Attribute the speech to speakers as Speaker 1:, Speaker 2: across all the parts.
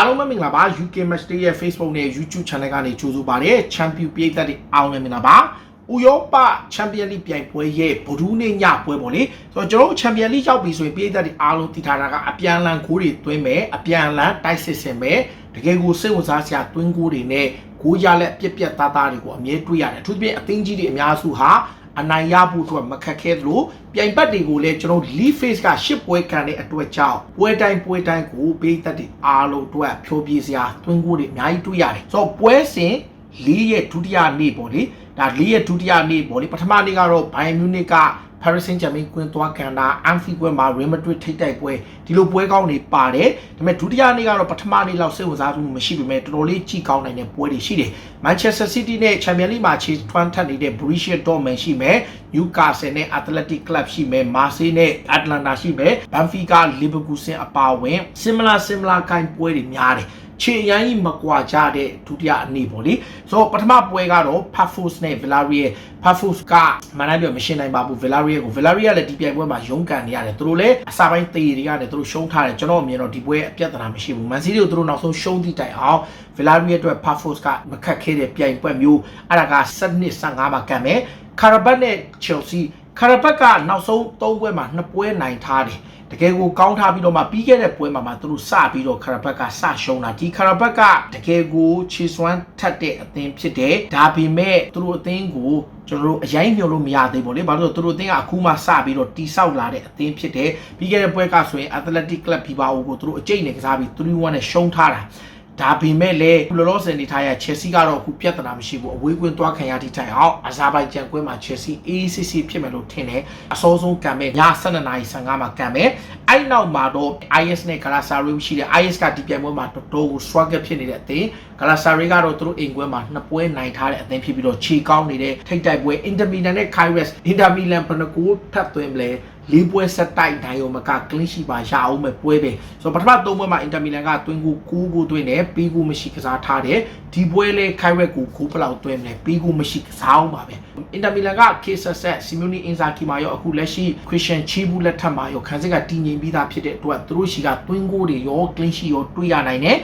Speaker 1: အားလုံးပဲမင်္ဂလာပါ UK Match Day ရဲ့ Facebook နဲ့ YouTube Channel ကနေကြိုဆိုပါရစေ Champion ပြည်သက်တွေအားလုံးပဲမင်္ဂလာပါဥရောပချန်ပီယံလိပြိုင်ပွဲရဲ့ဗဒူးနေ့ညပွဲပေါ့လေဆိုတော့ကျွန်တော်တို့ချန်ပီယံလိရောက်ပြီဆိုရင်ပြည်သက်တွေအားလုံးတည်ထားတာကအပြန်အလှန်ဂိုးတွေသွင်းမယ်အပြန်အလှန်တိုက်စစ်ဆင်မယ်တကယ်ကိုစိတ်ဝင်စားစရာသွင်းဂိုးတွေနဲ့ဂိုးရလက်ပြက်ပြက်သားသားတွေကိုအမြဲတွေ့ရတယ်အထူးသဖြင့်အသင်းကြီးတွေအများစုဟာ အနိုင်ရဖို့အတွက်မခက်ခဲသလိုပြိုင်ပတ်တွေကိုလည်းကျွန်တော် lead phase ကရှစ်ပွဲခံတဲ့အတွက်ကြောင့်ပွဲတိုင်းပွဲတိုင်းကိုပေးသက်တွေအားလုံးအတွက်ဖြိုးပြေးစရာသွင်းကိုတွေအများကြီးတွေ့ရတယ်ဆိုတော့ပွဲစဉ်လေးရဲ့ဒုတိယနေ့ပေါ့လေဒါလေးရဲ့ဒုတိယနေ့ပေါ့လေပထမနေ့ကတော့ဘိုင်မြူနစ်က Paris Saint-Germain ကွင်းသွားကန်တာ Anfield ကွင်းမှာ Real Madrid ထိပ်တိုက်ပွဲဒီလိုပွဲကောင်းတွေပါတယ်ဒါပေမဲ့ဒုတိယနေ့ကတော့ပထမနေ့လောက်စိတ်ဝင်စားမှုမရှိပေမဲ့တော်တော်လေးကြည့်ကောင်းနိုင်တဲ့ပွဲတွေရှိတယ် Manchester City နဲ့ Champions League မှာခြေထွန်းထပ်နေတဲ့ Borussia Dortmund ရှိမယ် Newcastle နဲ့ Athletic Club ရှိမယ် Marseille နဲ့ Atlanta ရှိမယ် Benfica Leverkusen အပါအဝင် similar similar ကိုင်းပွဲတွေများတယ် ခြေရိုင်းမကွာကြတဲ့ဒုတိယအနေပေါ့လေဆိုတော့ပထမပွဲကတော့ Pafos နဲ့ Villarreal Pafos ကမနိုင်ပြောမရှင်းနိုင်ပါဘူး Villarreal ကို Villarreal လည်းဒီပြိုင်ပွဲမှာရုန်းကန်နေရတယ်သူတို့လည်းအစာပိုင်းတေတွေကနေသူတို့ရှုံးထားတယ်ကျွန်တော်အမြင်တော့ဒီပွဲအပြတ်တနာမရှိဘူး Man City ကိုသူတို့နောက်ဆုံးရှုံးသည့်တိုင်အောင် Villarreal အတွက် Pafos ကမခက်ခဲတဲ့ပြိုင်ပွဲမျိုးအဲ့ဒါက7နှစ်15မှာကန်မယ် Carabao နဲ့ Chelsea ခါရဘက်ကနောက်ဆုံး၃ပွဲမှာ2ပွဲနိုင်ထားတယ်တကယ်ကိုကောင်းထားပြီးတော့မှပြီးခဲ့တဲ့ပွဲမှာမှသူတို့စပြီးတော့ခါရဘက်ကစရှုံးတာဒီခါရဘက်ကတကယ်ကိုခြေစွမ်းထက်တဲ့အသင်းဖြစ်တယ်ဒါပေမဲ့သူတို့အသင်းကိုကျွန်တော်တို့အရင်မျှော်လို့မရသေးဘူးလေဘာလို့လဲသူတို့အသင်းကအခုမှစပြီးတော့တိဆောက်လာတဲ့အသင်းဖြစ်တယ်ပြီးခဲ့တဲ့ပွဲကဆိုရင် Athletic Club Bilbao ကိုသူတို့အကျိတ်နဲ့ကစားပြီး3-1နဲ့ရှုံးထားတာ ဒါပေမဲ့လည်းလောလောဆယ်နေထားရ Chelsea ကတော့အခုပြဿနာမရှိဘူးအဝေးကွင်းသွားခံရသည့်တိုင်အောင်အဇာဘိုင်ဂျန်ကွင်းမှာ Chelsea ACC ဖြစ်မယ်လို့ထင်တယ်အစောဆုံးကံမဲ့ည7:15မှာကံမဲ့အဲ့နောက်မှာတော့ IS နဲ့ Galatasaray ရှိတယ် IS ကဒီပြိုင်ပွဲမှာတော်တော်ကို struggle ဖြစ်နေတဲ့အသင်း Galatasaray ကတော့သူတို့အိမ်ကွင်းမှာနှစ်ပွဲနိုင်ထားတဲ့အသင်းဖြစ်ပြီးတော့ခြေကောင်းနေတဲ့ထိပ်တိုက်ပွဲ Inter Milan နဲ့ Kairos Inter Milan ဘယ်နှကိုထပ်သွင်းမလဲ လေးပွဲဆက်တိုက်နိုင်ရောမက clean sheet ပါရအောင်မဲ့ပွဲပဲဆိုတော့ပထမ၃ပွဲမှာ Inter Milan ကသွင်းကို9ကိုသွင်းတယ်ပြီးကိုမရှိကစားထားတယ်ဒီပွဲလဲ Kairos ကို9ဘလောက်သွင်းမလဲပြီးကိုမရှိကစားအောင်ပါပဲ Inter Milan က case set Simone Inzaghi မှာရောအခုလက်ရှိ Christian Chibu လက်ထက်မှာရောခံစစ်ကတည်ငြိမ်ပြီးသားဖြစ်တဲ့အတွက်သူတို့ရှိကသွင်းကိုတွေရော clean sheet ရောတွေ့ရနိုင်တယ်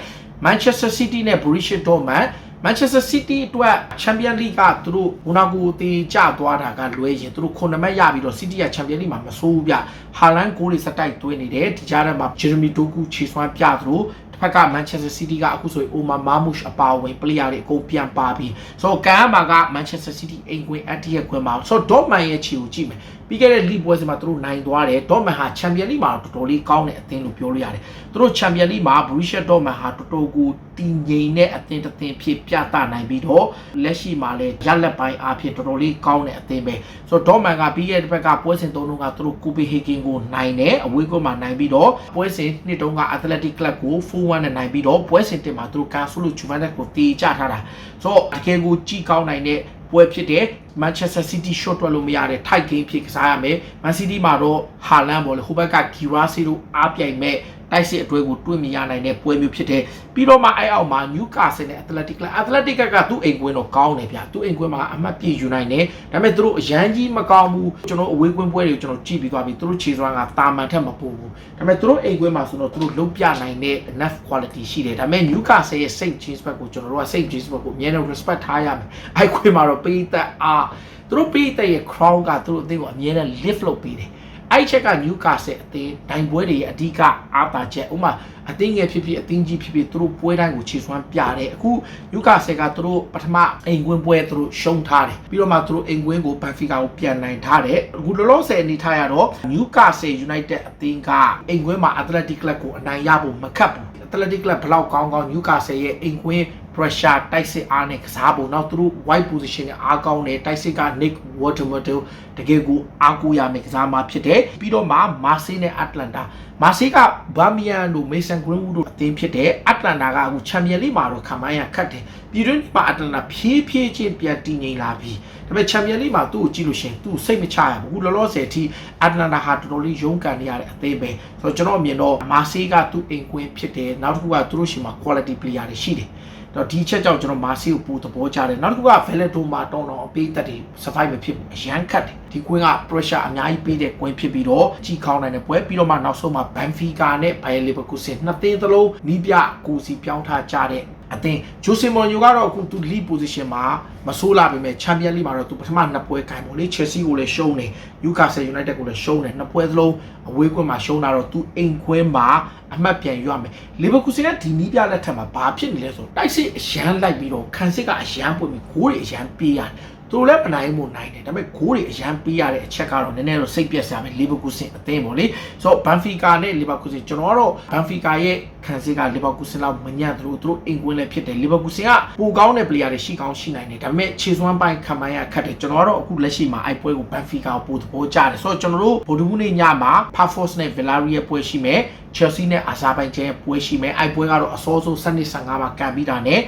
Speaker 1: Manchester City နဲ့ Borussia Dortmund Manchester City အတွက် Champion League ကသူတို့မိုနာကိုတေးကျသွားတာကလွဲရင်သူတို့9မှတ်ရပြီးတော့ City က Champion League မှာမဆိုးဘူးဗျဟာလန်ဂိုးတွေစတိုက်သွင်းနေတယ်ဒီကြားထဲမှာ Jeremy Doku ခြေစွမ်းပြသလိုတစ်ဖက်က Manchester City ကအခုဆိုရင် Omar Marmoush အပါအဝင် player တွေအကုန်ပြန်ပါပြီးဆိုတော့ကန်မှာက Manchester City အိမ်ကွင်းအတ္တိရဲ့ကွင်းမှာဆိုတော့ Dortmund ရဲ့ခြေကိုကြည့်မယ်ပြီးခဲ့တဲ့ league ပွဲစဉ်မှာသူတို့နိုင်သွားတယ် Dortmund ဟာ Champion League မှာတော်တော်လေးကောင်းတဲ့အသင်းလို့ပြောလို့ရတယ်သူတို့ Champion League မှာ Borussia Dortmund ဟာတော်တော်ကိုတည်ငြိမ်တဲ့အသင်းတစ်သင်းဖြစ်ပြသနိုင်ပြီးတော့လက်ရှိမှာလည်းရက်လက်ပိုင်းအားဖြင့်တော်တော်လေးကောင်းတဲ့အသင်းပဲဆိုတော့ Dortmund ကပြီးခဲ့တဲ့ဘက်ကပွဲစဉ်သုံးလုံးကသူတို့ Copenhagen ကိုနိုင်တယ်အဝေးကွင်းမှာနိုင်ပြီးတော့ပွဲစဉ်နှစ်တုန်းက Athletic Club ကို4-1နဲ့နိုင်ပြီးတော့ပွဲစဉ်တင်မှာသူတို့ Cancelo Juventus ကိုတေချထားတာဆိုတော့အကယ်ကိုကြည့်ကောင်းနိုင်တဲ့ ပွဲဖြစ်တဲ့ Manchester City shot တွက်လို့မရတဲ့ tight game ဖြစ်ကစားရမယ်။ Man City မှာတော့ Haaland ပေါ့လေဟိုဘက်က Girassi တို့အားပြိုင်မဲ့ တိုက်စစ်အတွဲကိုတွေ့မြင်ရနိုင်တဲ့ပွဲမျိုးဖြစ်တယ်။ပြီးတော့မှအဲ့အောက်မှာ Newcastle နဲ့ Athletic က Athletic ကသူ့အိမ်ကွင်းတော့ကောင်းတယ်ဗျ။သူ့အိမ်ကွင်းမှာအမှတ်ပြည့်ယူနိုင်တယ်။ဒါပေမဲ့သူတို့အရန်ကြီးမကောင်းဘူး။ကျွန်တော်အဝေးကွင်းပွဲတွေကိုကျွန်တော်ကြည့်ပြီးသွားပြီ။သူတို့ခြေစွမ်းကတာမန်ထက်မပိုဘူး။ဒါပေမဲ့သူတို့အိမ်ကွင်းမှာဆိုတော့သူတို့လုံးပြနိုင်တဲ့ enough quality ရှိတယ်။ဒါပေမဲ့ Newcastle ရဲ့ Saint James Park ကိုကျွန်တော်တို့က Saint James Park ကိုအမြဲတမ်း respect ထားရမယ်။အဲ့ကွင်းမှာတော့ပေးသက်အားသူတို့ပေးတဲ့ရဲ့ crown ကသူတို့အသိကိုအမြဲတမ်း lift လုပ်ပေးတယ် အဲ့ချက်က Newcastle အသင်းဒိုင်ပွဲတွေရဲ့အဓိကအားပါချက်ဥမာအသင်းငယ်ဖြစ်ဖြစ်အသင်းကြီးဖြစ်ဖြစ်သူတို့ပွဲတိုင်းကိုခြေစွမ်းပြတယ်အခု Newcastle ကသူတို့ပထမအိမ်ကွင်းပွဲသူတို့ရှုံးထားတယ်ပြီးတော့မှသူတို့အိမ်ကွင်းကို Benfica ကိုပြန်နိုင်ထားတယ်အခုလောလောဆယ်အနေထားရတော့ Newcastle United အသင်းကအိမ်ကွင်းမှာ Athletic Club ကိုအနိုင်ရဖို့မခက်ဘူး Athletic Club ဘလောက်ကောင်းကောင်း Newcastle ရဲ့အိမ်ကွင်း pressure တိုက်စစ်အားနဲ့ကစားဖို့နောက်သူတို့ wide position နဲ့အားကောင်းတယ်တိုက်စစ်က Nick Watermotto တကယ်ကိုအားကိုးရမယ်ကစားမှာဖြစ်တယ်ပြီးတော့မှ Marseille နဲ့ Atlanta Marseille က Birmingham တို့ Mason Greenwood တို့အသင်းဖြစ်တယ် Atlanta ကအခု Champions League မှာတော့ခံမှန်းရခတ်တယ်ပြည်တွင်းမှာ Atlanta ဖြည်းဖြည်းချင်းပြန်တည်ငြိမ်လာပြီဒါပေမဲ့ Champions League မှာသူ့ကိုကြည့်လို့ရှိရင်သူ့စိတ်မချရဘူးအခုလောလောဆယ်အထိ Atlanta ဟာတော်တော်လေးရုန်းကန်နေရတဲ့အသင်းပဲဆိုတော့ကျွန်တော်အမြင်တော့ Marseille ကသူ့အိမ်ကွင်းဖြစ်တယ်နောက်တစ်ခုကသူတို့ရှိမှာ quality player တွေရှိတယ် တော့ဒီချက်ကြောင့်ကျွန်တော်မာစီကိုပူသဘောကျတယ်နောက်တစ်ခုက Valedo မှာတောင်းတော့အပေးသက်တွေ survive မဖြစ်ဘူးအရန်ခတ်တယ်ဒီကွင်းက pressure အများကြီးပေးတဲ့ကွင်းဖြစ်ပြီးတော့ကြီးခေါင်းနိုင်တဲ့ပွဲပြီးတော့မှနောက်ဆုံးမှာ Benfica နဲ့ Bayer Leverkusen နှစ်သင်းသလုံးနီးပြကိုစီပြောင်းထားကြတဲ့ အသင်းဂျိုဆီမော်ညိုကတော့အခုသူ lead position မှာမဆိုးလာပေမဲ့ Champions League မှာတော့သူပထမနှစ်ပွဲခိုင်ပေါ့လေ Chelsea ကိုလည်းရှုံးတယ် Newcastle United ကိုလည်းရှုံးတယ်နှစ်ပွဲသလုံးအဝေးကွင်းမှာရှုံးတာတော့သူအိမ်ခွင်းမှာအမှတ်ပြန်ရွရမယ် Leverkusen ကဒီနီးပြလက်ထက်မှာဘာဖြစ်နေလဲဆိုတော့တိုက်စစ်အရန်လိုက်ပြီးတော့ခံစစ်ကအရန်ပွင့်ပြီးဂိုးတွေအရန်ပေးရတယ်သူတို့လည်းပနိုင်မှုနိုင်တယ်ဒါပေမဲ့ဂိုးတွေအရန်ပေးရတဲ့အချက်ကတော့နည်းနည်းတော့စိတ်ပြက်စရာပဲ Leverkusen အသင်းပေါ့လေဆိုတော့ Benfica နဲ့ Leverkusen ကျွန်တော်ကတော့ Benfica ရဲ့ ခံစစ်က Leverkusen လောက်မညံ့သလိုသူတို့အိမ်ကွင်းလည်းဖြစ်တယ် Leverkusen ကပိုကောင်းတဲ့ player တွေရှိကောင်းရှိနိုင်တယ်ဒါပေမဲ့ခြေစွမ်းပိုင်းခံမှန်းရခက်တယ်ကျွန်တော်ကတော့အခုလက်ရှိမှာအိုက်ပွဲကို Benfica ကိုပိုသဘောကျတယ်ဆိုတော့ကျွန်တော်တို့ဗိုလ်တူးနေ့ညမှာ Pafos နဲ့ Villarreal ပွဲရှိမယ် Chelsea နဲ့ Azerbaijan ပွဲရှိမယ်အိုက်ပွဲကတော့အစောဆုံး7နှစ်15မှာကန်ပြီးတာနဲ့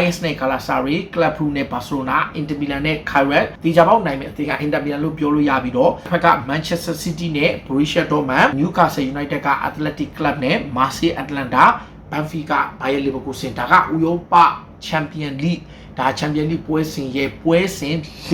Speaker 1: IS နဲ့ Galatasaray, Club Brugge နဲ့ Barcelona, Inter Milan နဲ့ Kairat ဒီကြပေါက်နိုင်မဲ့အသင်းက Inter Milan လို့ပြောလို့ရပြီးတော့တစ်ဖက်က Manchester City နဲ့ Borussia Dortmund, Newcastle United က Athletic Club နဲ့ Marseille Atlanta, Benfica, Bayer Leverkusen ဒါကဥရောပ Champion League ဒါ Champion League ပွဲစဉ်ရဲ့ပွဲစဉ်၄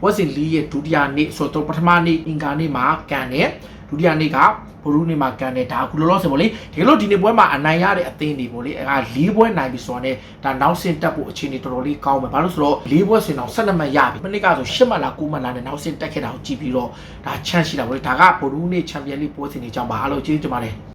Speaker 1: ပွဲစဉ်၄ရဲ့ဒုတိယနေ့ဆိုတော့ပထမနေ့အင်္ဂါနေ့မှာကန်တယ်ဒုတိယနေ့ကဘရူးနေမှာကန်တယ်ဒါအခုလောလောဆယ်ပေါ့လေဒီလိုဒီနေ့ပွဲမှာအနိုင်ရတဲ့အသင်းတွေပေါ့လေအဲက၄ပွဲနိုင်ပြီဆိုတော့ねဒါနောက်ဆင့်တက်ဖို့အခြေအနေတော်တော်လေးကောင်းမယ်ဘာလို့ဆိုတော့၄ပွဲဆင်တော့၁၂မှတ်ရပြီမနစ်ကဆို၈မှတ်လား၉မှတ်လားနဲ့နောက်ဆင့်တက်ခဲ့တာကိုကြည့်ပြီးတော့ဒါချန်ရှိတာပေါ့လေဒါကဘရူးနေချန်ပီယံလိပွဲစဉ်တွေကြောင့်ပါအားလုံးကျေးဇူးတင်ပါတယ်